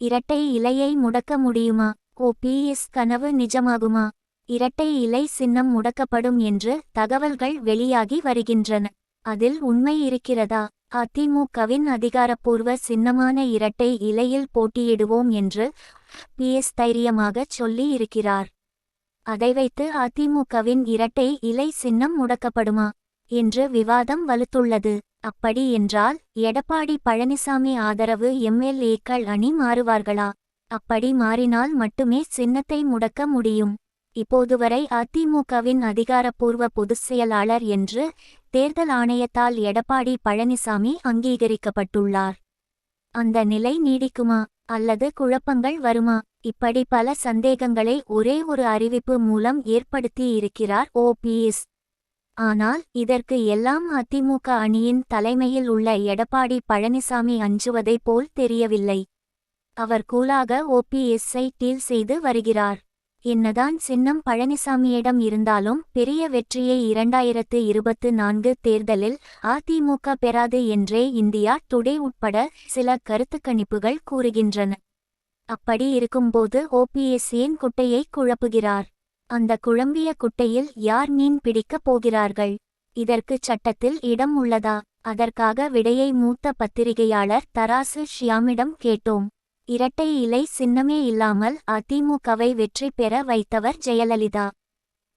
இரட்டை இலையை முடக்க முடியுமா? ஓபிஎஸ் கனவு நிஜமாகுமா? இரட்டை இலை சின்னம் முடக்கப்படும் என்று தகவல்கள் வெளியாகி வருகின்றன. அதில் உண்மை இருக்கிறதா? அதிமுகவின் அதிகாரப்பூர்வ சின்னமான இரட்டை இலையில் போட்டியிடுவோம் என்று பிஎஸ் தைரியமாகச் சொல்லி இருக்கிறார். அதை வைத்து அதிமுகவின் இரட்டை இலை சின்னம் முடக்கப்படுமா? என்று விவாதம் வலுத்துள்ளது. அப்படி என்றால் எடப்பாடி பழனிசாமி ஆதரவு எம்எல்ஏக்கள் அணி மாறுவார்களா? அப்படி மாறினால் மட்டுமே சின்னத்தை முடக்க முடியும். இப்போதுவரை அதிமுகவின் அதிகாரப்பூர்வ பொதுச் செயலாளர் என்று தேர்தல் ஆணையத்தால் எடப்பாடி பழனிசாமி அங்கீகரிக்கப்பட்டுள்ளார். அந்த நிலை நீடிக்குமா? அல்லது குழப்பங்கள் வருமா? இப்படி பல சந்தேகங்களை ஒரே ஒரு அறிவிப்பு மூலம் ஏற்படுத்தி இருக்கிறார் ஓபிஎஸ் ஆனால் இதற்கு எல்லாம் அதிமுக அணியின் தலைமையில் உள்ள எடப்பாடி பழனிசாமி அஞ்சுவதைப் போல் தெரியவில்லை. அவர் கூலாக ஓபிஎஸ்ஐ டீல் செய்து வருகிறார். என்னதான் சின்னம் பழனிசாமியிடம் இருந்தாலும் பெரிய வெற்றியை இரண்டாயிரத்து இருபத்து நான்கு தேர்தலில் அதிமுக பெறாது என்றே இந்தியா டுடே உட்பட சில கருத்துக்கணிப்புகள் கூறுகின்றன. அப்படி இருக்கும்போது ஓபிஎஸ்ஏன் குட்டையை குழப்புகிறார்? அந்த குழம்பிய குட்டையில் யார் மீன் பிடிக்கப் போகிறார்கள்? இதற்கு சட்டத்தில் இடம் உள்ளதா? அதற்காக விடையை மூத்த பத்திரிகையாளர் தராசு ஷியாமிடம் கேட்டோம். இரட்டை இலை சின்னமே இல்லாமல் அதிமுகவை வெற்றி பெற வைத்தவர் ஜெயலலிதா.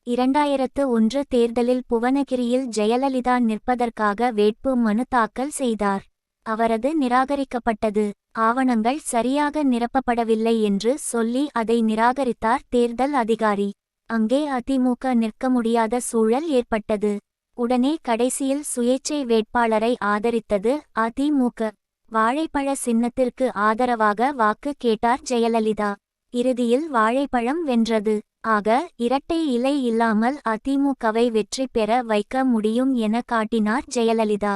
இரண்டாயிரத்து ஒன்று தேர்தலில் புவனகிரியில் ஜெயலலிதா நிற்பதற்காக வேட்பு மனு தாக்கல் செய்தார். அவரது நிராகரிக்கப்பட்டது. ஆவணங்கள் சரியாக நிரப்பப்படவில்லை என்று சொல்லி அதை நிராகரித்தார் தேர்தல் அதிகாரி. அங்கே அதிமுக நிற்க முடியாத சூழல் ஏற்பட்டது. உடனே கடைசியில் சுயேச்சை வேட்பாளரை ஆதரித்தது அதிமுக. வாழைப்பழ சின்னத்திற்கு ஆதரவாக வாக்கு கேட்டார் ஜெயலலிதா. இறுதியில் வாழைப்பழம் வென்றது. ஆக இரட்டை இலை இல்லாமல் அதிமுகவை வெற்றி பெற வைக்க முடியும் என காட்டினார் ஜெயலலிதா.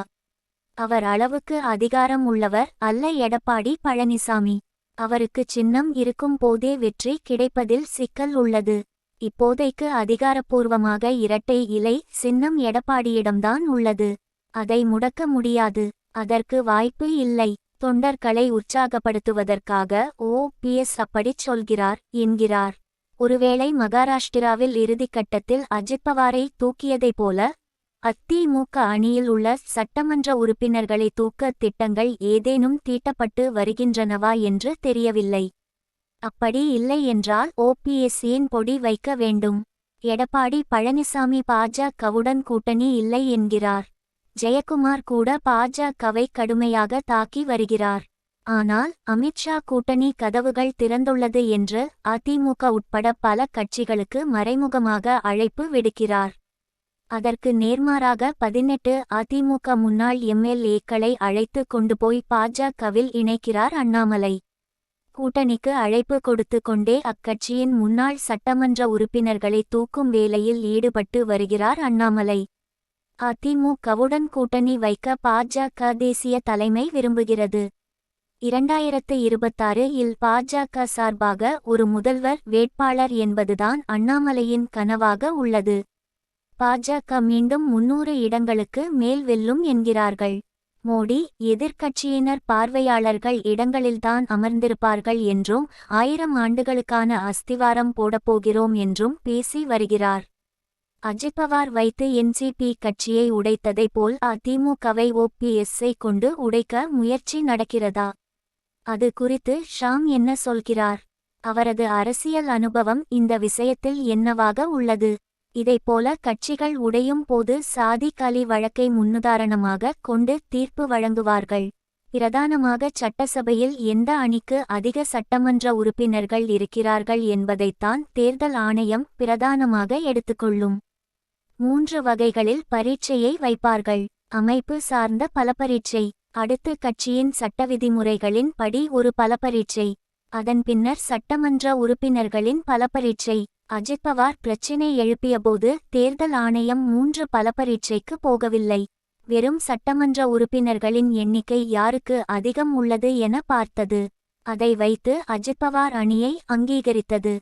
அவர் அளவுக்கு அதிகாரம் உள்ளவர் அல்ல எடப்பாடி பழனிசாமி. அவருக்கு சின்னம் இருக்கும் போதே வெற்றி கிடைப்பதில் சிக்கல் உள்ளது. இப்போதைக்கு அதிகாரப்பூர்வமாக இரட்டை இலை சின்னம் எடப்பாடியிடம்தான் உள்ளது. அதை முடக்க முடியாது. அதற்கு வாய்ப்பு இல்லை. தொண்டர்களை உற்சாகப்படுத்துவதற்காக ஓ. பி. எஸ். அப்படிச் சொல்கிறார் என்கிறார். ஒருவேளை மகாராஷ்டிராவில் இறுதிக்கட்டத்தில் அஜித் பவாரை தூக்கியதைப் போல அதிமுக அணியில் உள்ள சட்டமன்ற உறுப்பினர்களை தூக்க திட்டங்கள் ஏதேனும் தீட்டப்பட்டு வருகின்றனவா என்று தெரியவில்லை. அப்படி இல்லை என்றால் ஓபிஎஸ்சியின் பொடி வைக்க வேண்டும்? எடப்பாடி பழனிசாமி பாஜகவுடன் கூட்டணி இல்லை என்கிறார். ஜெயக்குமார் கூட பாஜகவை கடுமையாக தாக்கி வருகிறார். ஆனால் அமித்ஷா கூட்டணி கதவுகள் திறந்துள்ளது என்று அதிமுக உட்பட பல கட்சிகளுக்கு மறைமுகமாக அழைப்பு விடுக்கிறார். அதற்கு நேர்மாறாக பதினெட்டு அதிமுக முன்னாள் எம்எல்ஏக்களை அழைத்து கொண்டு போய் பாஜகவில் இணைக்கிறார் அண்ணாமலை. கூட்டணிக்கு அழைப்பு கொடுத்து கொண்டே அக்கட்சியின் முன்னாள் சட்டமன்ற உறுப்பினர்களை தூக்கும் வேலையில் ஈடுபட்டு வருகிறார் அண்ணாமலை. அதிமுகவுடன் கூட்டணி வைக்க பாஜக தேசிய தலைமை விரும்புகிறது. இரண்டாயிரத்து இருபத்தாறு இல் பாஜக சார்பாக ஒரு முதல்வர் வேட்பாளர் என்பதுதான் அண்ணாமலையின் கனவாக உள்ளது. பாஜக மீண்டும் முன்னூறு இடங்களுக்கு மேல் வெல்லும் என்கிறார்கள். மோடி எதிர்க்கட்சியினர் பார்வையாளர்கள் இடங்களில்தான் அமர்ந்திருப்பார்கள் என்றும் ஆயிரம் ஆண்டுகளுக்கான அஸ்திவாரம் போடப்போகிறோம் என்றும் பேசி வருகிறார். அஜித் பவார் வைத்து என்சிபி கட்சியை உடைத்ததைப் போல் அதிமுகவை ஓபிஎஸ்ஐ கொண்டு உடைக்க முயற்சி நடக்கிறதா? அது குறித்து ஷாம் என்ன சொல்கிறார்? அவரது அரசியல் அனுபவம் இந்த விஷயத்தில் என்னவாக உள்ளது? இதைப்போல கட்சிகள் உடையும் போது சாதி கலி வழக்கை முன்னுதாரணமாக கொண்டு தீர்ப்பு வழங்குவார்கள். பிரதானமாக சட்டசபையில் எந்த அணிக்கு அதிக சட்டமன்ற உறுப்பினர்கள் இருக்கிறார்கள் என்பதைத்தான் தேர்தல் ஆணையம் பிரதானமாக எடுத்துக்கொள்ளும். மூன்று வகைகளில் பரீட்சையை வைப்பார்கள். அமைப்பு சார்ந்த பல பரீட்சை அடுத்து கட்சியின் சட்ட விதிமுறைகளின் படி ஒரு பல பரீட்சை அதன் பின்னர் சட்டமன்ற உறுப்பினர்களின் பல பரீட்சை அஜித் பவார் பிரச்சினை எழுப்பியபோது தேர்தல் ஆணையம் மூன்று பல பரீட்சைக்கு போகவில்லை. வெறும் சட்டமன்ற உறுப்பினர்களின் எண்ணிக்கை யாருக்கு அதிகம் உள்ளது என பார்த்தது. அதை வைத்து அஜித் பவார் அணியை அங்கீகரித்தது.